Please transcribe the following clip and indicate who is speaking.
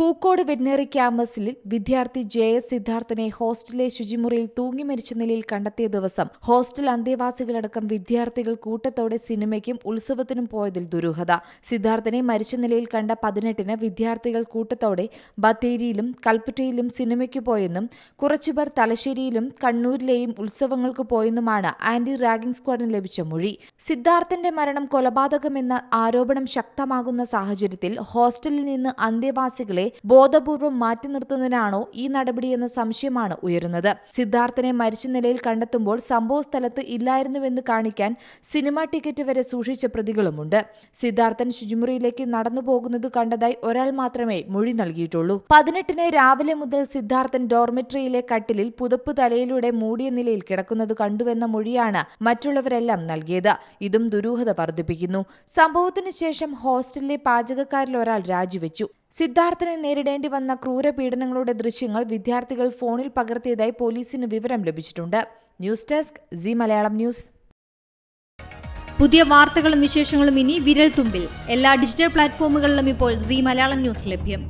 Speaker 1: Pookode veterinary ക്യാമ്പസിൽ വിദ്യാർത്ഥി J S സിദ്ധാർത്ഥനെ ഹോസ്റ്റലിലെ ശുചിമുറിയിൽ തൂങ്ങി മരിച്ച നിലയിൽ കണ്ടെത്തിയ ദിവസം ഹോസ്റ്റൽ അന്തേവാസികളടക്കം വിദ്യാർത്ഥികൾ കൂട്ടത്തോടെ സിനിമയ്ക്കും ഉത്സവത്തിനും പോയതിൽ ദുരൂഹത. സിദ്ധാർത്ഥനെ മരിച്ച നിലയിൽ കണ്ട പതിനെട്ടിന് വിദ്യാർത്ഥികൾ കൂട്ടത്തോടെ ബത്തേരിയിലും കൽപ്പറ്റയിലും സിനിമയ്ക്ക് പോയെന്നും കുറച്ചുപേർ തലശ്ശേരിയിലും കണ്ണൂരിലെയും ഉത്സവങ്ങൾക്ക് പോയെന്നുമാണ് ആന്റി റാഗിംഗ് സ്ക്വാഡിന് ലഭിച്ച മൊഴി. സിദ്ധാർത്ഥന്റെ മരണം കൊലപാതകമെന്ന ആരോപണം ശക്തമാകുന്ന സാഹചര്യത്തിൽ ഹോസ്റ്റലിൽ നിന്ന് അന്തേവാസികളെ ബോധപൂർവം മാറ്റി നിർത്തുന്നതിനാണോ ഈ നടപടിയെന്ന സംശയമാണ് ഉയരുന്നത്. സിദ്ധാർത്ഥനെ മരിച്ച നിലയിൽ കണ്ടെത്തുമ്പോൾ സംഭവ സ്ഥലത്ത് ഇല്ലായിരുന്നുവെന്ന് കാണിക്കാൻ സിനിമാ ടിക്കറ്റ് വരെ സൂക്ഷിച്ച പ്രതികളുമുണ്ട്. സിദ്ധാർത്ഥൻ ശുചിമുറിയിലേക്ക് നടന്നു പോകുന്നത് കണ്ടതായി ഒരാൾ മാത്രമേ മൊഴി നൽകിയിട്ടുള്ളൂ. പതിനെട്ടിന് രാവിലെ മുതൽ സിദ്ധാർത്ഥൻ ഡോർമെട്രിയിലെ കട്ടിലിൽ പുതപ്പ് തലയിലൂടെ മൂടിയ നിലയിൽ കിടക്കുന്നത് കണ്ടുവെന്ന മൊഴിയാണ് മറ്റുള്ളവരെല്ലാം നൽകിയത്. ഇതും ദുരൂഹത വർദ്ധിപ്പിക്കുന്നു. സംഭവത്തിനു ശേഷം ഹോസ്റ്റലിലെ പാചകക്കാരിൽ ഒരാൾ രാജിവെച്ചു. സിദ്ധാർത്ഥനെ നേരിടേണ്ടി വന്ന ക്രൂരപീഡനങ്ങളുടെ ദൃശ്യങ്ങൾ വിദ്യാർത്ഥികൾ ഫോണിൽ പകർത്തിയതായി പോലീസിന് വിവരം ലഭിച്ചിട്ടുണ്ട്. News desk G Malayalam news.
Speaker 2: പുതിയ വാർത്തകളും വിശേഷങ്ങളും ഇനി വിരൽ തുമ്പിൽ എല്ലാ ഡിജിറ്റൽ പ്ലാറ്റ്ഫോമുകളിലും ഇപ്പോൾ സി മലയാളം ന്യൂസ് ലഭ്യം.